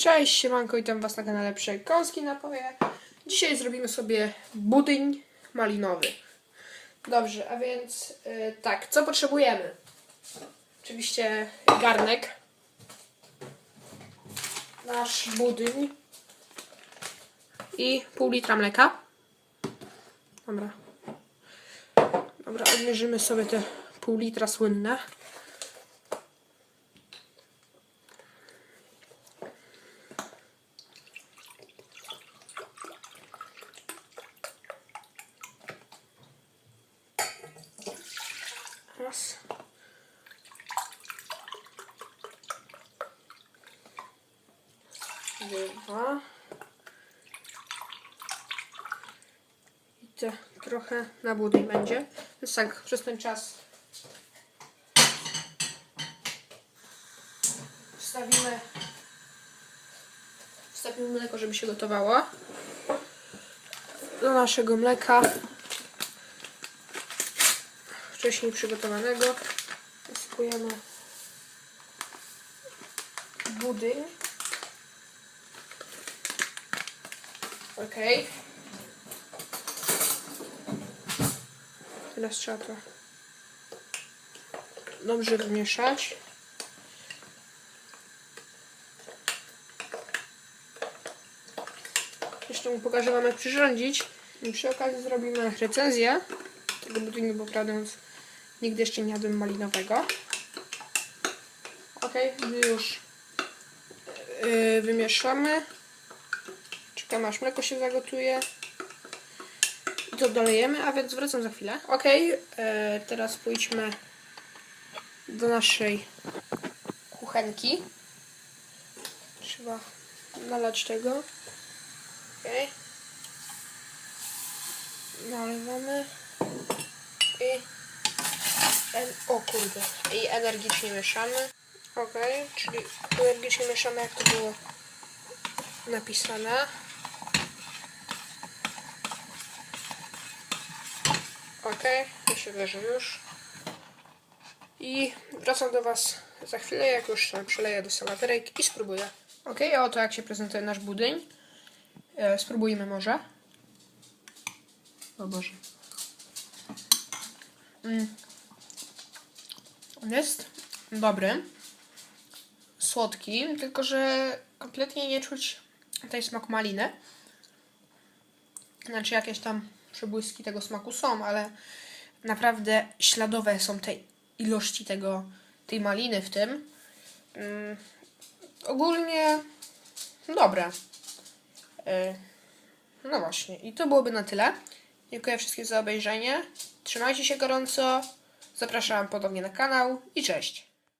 Cześć, siemanko, witam was na kanale Przekąski Napoje. Dzisiaj zrobimy sobie budyń malinowy. Dobrze, a więc y, tak, co potrzebujemy? Oczywiście garnek. Nasz budyń. I pół litra mleka. Dobra. Dobra, odmierzymy sobie te pół litra słynne. Dwa. I te trochę na budyń będzie. Więc tak, przez ten czas wstawimy wstawimy mleko, żeby się gotowało. Do naszego mleka wcześniej przygotowanego wysypujemy budyń. Ok. Teraz trzeba to dobrze wymieszać. Jeszcze mu pokażę wam jak przyrządzić. I przy okazji zrobimy recenzję tego budynku, bo prawdę nigdy jeszcze nie jadłem malinowego. Ok, już yy, wymieszamy. Aż mleko się zagotuje. I to dolejemy, a więc wracam za chwilę. Ok, yy, teraz pójdźmy do naszej kuchenki. Trzeba nalać tego. Ok. Nalewamy. I en- o kurde. I energicznie mieszamy. Ok, czyli energicznie mieszamy jak to było napisane. Ok, myślę, że już. I wracam do Was za chwilę, jak już tam przeleję do salaterek i spróbuję. Ok, a oto jak się prezentuje nasz budyń. E, spróbujmy może. O Boże. Mm. On jest dobry. Słodki, tylko że kompletnie nie czuć tej smak maliny. Znaczy jakieś tam przebłyski tego smaku są, ale naprawdę śladowe są te ilości tego, tej maliny w tym. Mm. Ogólnie dobre. Y, No właśnie, i to byłoby na tyle. Dziękuję wszystkim za obejrzenie. Trzymajcie się gorąco. Zapraszam ponownie na kanał i cześć.